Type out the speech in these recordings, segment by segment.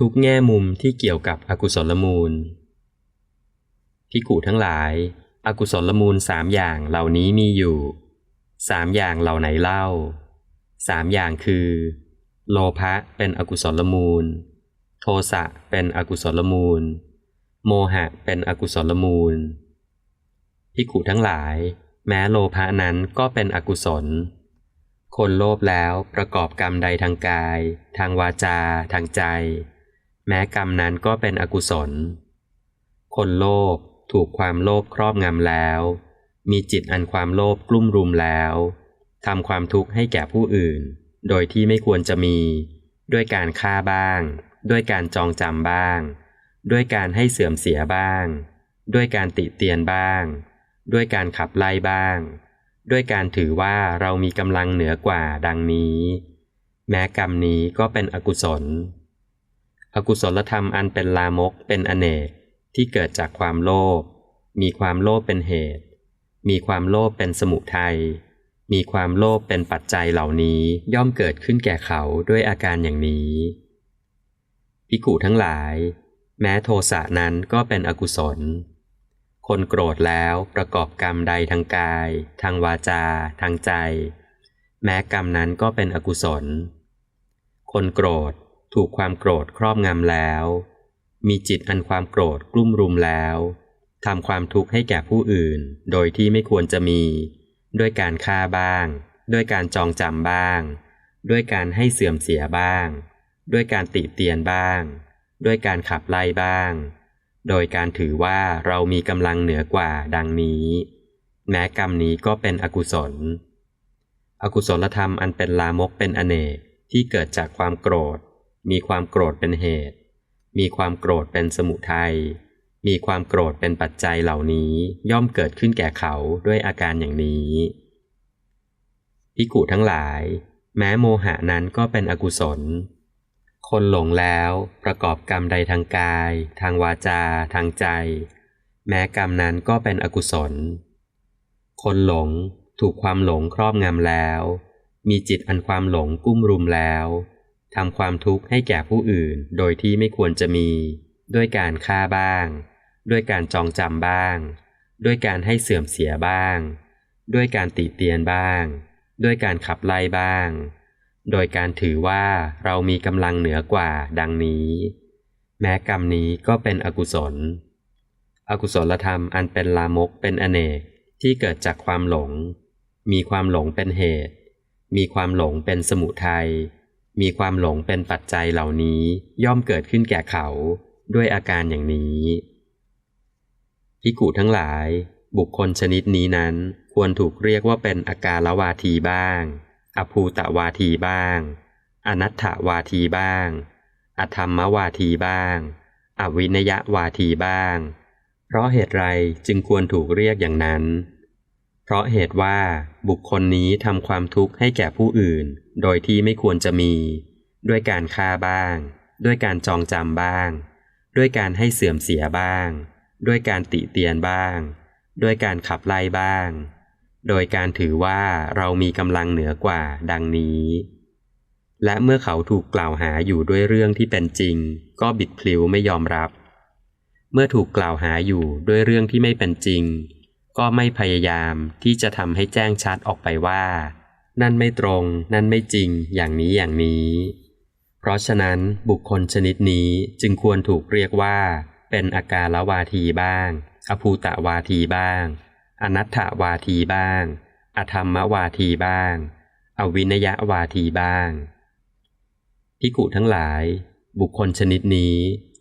ทุกแง่มุมที่เกี่ยวกับอกุศลมูลพิกูทั้งหลาย อกุศลมูลสามอย่างเหล่านี้มีอยู่สามอย่างเหล่าไหนเล่าสามอย่างคือ โลภะเป็นอกุศลมูล โทสะเป็นอกุศลมูล โมหะเป็นอกุศลมูลพิกุทั้งหลาย แม้โลภะนั้นก็เป็นอกุศล คนโลภแล้วประกอบกรรมใดทางกาย ทางวาจา ทางใจ แม้กรรมนั้นก็เป็นอกุศล คนโลภถูกความโลภครอบงำแล้ว มีจิตอันความโลภกลุ่มรุมแล้วทำความทุกข์ให้แก่ผู้อื่น โดยที่ไม่ควรจะมี ด้วยการฆ่าบ้าง ด้วยการจองจำบ้าง ด้วยการให้เสื่อมเสียบ้าง ด้วยการติเตียนบ้าง ด้วยการขับไล่บ้าง ด้วยการถือว่าเรามีกำลังเหนือกว่าดังนี้ แม้กรรมนี้ก็เป็นอกุศล อกุศลธรรมอันเป็นลามกเป็นอเนกที่เกิดจากความโลภ มีความโลภเป็นเหตุ มีความโลภเป็นสมุทัย มีความโลภเป็นปัจจัยเหล่านี้ย่อมเกิดขึ้นแก่เขาด้วยอาการอย่างนี้พิกุทั้งหลาย แม้โทสะนั้นก็เป็นอกุศล คนโกรธแล้วประกอบกรรมใดทางกาย ทางวาจา ทางใจ แม้กรรมนั้นก็เป็นอกุศล คนโกรธ ถูกความโกรธครอบงำแล้ว มีจิตอันความโกรธกลุ่มรุมแล้วทำความทุกข์ให้แก่ผู้อื่น โดยที่ไม่ควรจะมี ด้วยการฆ่าบ้าง ด้วยการจองจำบ้าง ด้วยการให้เสื่อมเสียบ้าง ด้วยการติเตียนบ้าง ด้วยการขับไล่บ้าง โดยการถือว่าเรามีกำลังเหนือกว่าดังนี้ แม้กรรมนี้ก็เป็นอกุศล อกุศลธรรมอันเป็นลามกเป็นอเนกที่เกิดจากความโกรธ มีความโกรธเป็นเหตุ มีความโกรธเป็นสมุทัย มีความโกรธเป็นปัจจัยเหล่านี้ย่อมเกิดขึ้นแก่เขาด้วยอาการอย่างนี้พิกุทั้งหลาย แม้โมหะนั้นก็เป็นอกุศล คนหลงแล้วประกอบกรรมใดทางกาย ทางวาจา ทางใจ แม้กรรมนั้นก็เป็นอกุศล คนหลงถูกความหลงครอบงำแล้ว มีจิตอันความหลงกุ้มรุมแล้ว ทำความทุกข์ให้แก่ผู้อื่น โดยที่ไม่ควรจะมี ด้วยการฆ่าบ้าง ด้วยการจองจำบ้าง ด้วยการให้เสื่อมเสียบ้าง ด้วยการติเตียนบ้าง ด้วยการขับไล่บ้าง โดยการถือว่าเรามีกำลังเหนือกว่าดังนี้ แม้กรรมนี้ก็เป็นอกุศล อกุศลธรรมอันเป็นลามกเป็นอเนกที่เกิดจากความหลง มีความหลงเป็นเหตุ มีความหลงเป็นสมุทัย มีความหลงเป็นปัจจัยเหล่านี้ย่อมเกิดขึ้นแก่เขาด้วยอาการอย่างนี้พิกุทั้งหลาย บุคคลชนิดนี้นั้น ควรถูกเรียกว่าเป็นอาการละวาทีบ้าง อภูตวาทีบ้าง อนัตถวาทีบ้าง อธรรมวาทีบ้าง อวินยวาทีบ้าง เพราะเหตุไรจึงควรถูกเรียกอย่างนั้น เพราะเหตุว่าบุคคลนี้ทำความทุกข์ให้แก่ผู้อื่น โดยที่ไม่ควรจะมี ด้วยการฆ่าบ้าง ด้วยการจองจำบ้าง ด้วยการให้เสื่อมเสียบ้าง ด้วยการติเตียนบ้าง ด้วยการขับไล่บ้าง โดยการถือว่าเรามีกำลังเหนือกว่าดังนี้ และเมื่อเขาถูกกล่าวหาอยู่ด้วยเรื่องที่เป็นจริง ก็บิดพลิ้วไม่ยอมรับ เมื่อถูกกล่าวหาอยู่ด้วยเรื่องที่ไม่เป็นจริง ก็ไม่พยายามที่จะทำให้แจ้งชัดออกไปว่า นั่นไม่ตรง นั่นไม่จริง อย่างนี้อย่างนี้ เพราะฉะนั้นบุคคลชนิดนี้จึงควรถูกเรียกว่า เป็นอาการละวาทีบ้าง อภูตะวาทีบ้าง อนัตถวาทีบ้าง อธรรมวาทีบ้าง อวินยวาทีบ้างพิกุทั้งหลาย บุคคลชนิดนี้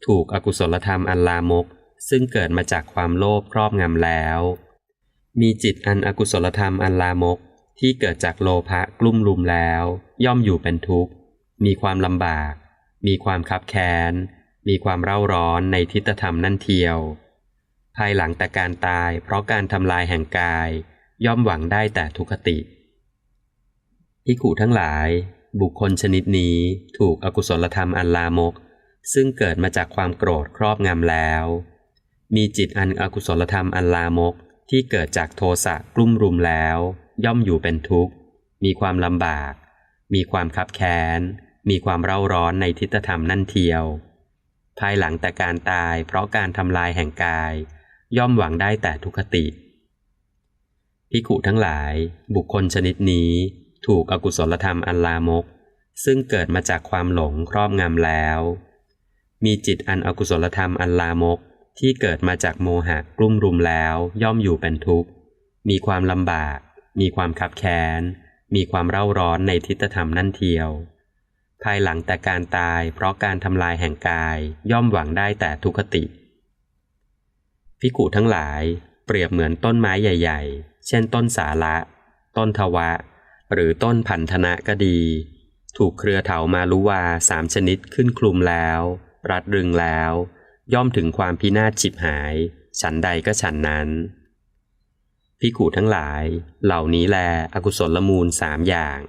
ถูกอกุศลธรรมอันลามก ซึ่งเกิดมาจากความโลภครอบงำแล้ว มีจิตอันอกุศลธรรมอันลามก ที่เกิดจากโลภะกลุ่มลุมแล้ว ย่อมอยู่เป็นทุกข์ มีความลำบาก มีความคับแค้น มีความเร่าร้อนในทิฏฐธรรมนั่นเทียว ภายหลังแต่การตายเพราะการทำลายแห่งกาย ย่อมหวังได้แต่ทุกขติพิขุทั้งหลาย บุคคลชนิดนี้ถูกอกุศลธรรมอันลามก ซึ่งเกิดมาจากความโกรธครอบงำแล้ว มีจิตอันอกุศลธรรมอันลามกที่เกิดจากโทสะกลุ่มรุมแล้ว ย่อมอยู่เป็นทุกข์ มีความลำบาก มีความคับแค้น มีความเร่าร้อนในทิฏฐธรรมนั่นเทียว ภายหลังแต่การตายเพราะการทำลายแห่งกาย ย่อมหวังได้แต่ทุกขติพิขุทั้งหลายบุคคลชนิดนี้ถูกอกุศลธรรมอันลามก ซึ่งเกิดมาจากความหลงครอบงำแล้ว มีจิตอันอกุศลธรรมอันลามกที่เกิดมาจากโมหะกลุ่มรุมแล้วย่อมอยู่เป็นทุกข์ มีความลำบาก มีความขับแค้น มีความเร่าร้อนในทิฏฐธรรมนั่นเทียว ภายหลังแต่การตายเพราะการทำลายแห่งกายย่อมหวังได้แต่ทุกขติ พิกุทั้งหลายเปรียบเหมือนต้นไม้ใหญ่ ๆ เช่นต้นสาละ ต้นทวะ หรือต้นพันธนะก็ดี ถูกเครือเถามาลุวาสามชนิดขึ้นคลุมแล้ว รัดรึงแล้ว ย่อมถึงความพินาศฉิบหาย ฉันใดก็ฉันนั้น พิกุทั้งหลาย เหล่านี้แลอกุศละมูลสามอย่าง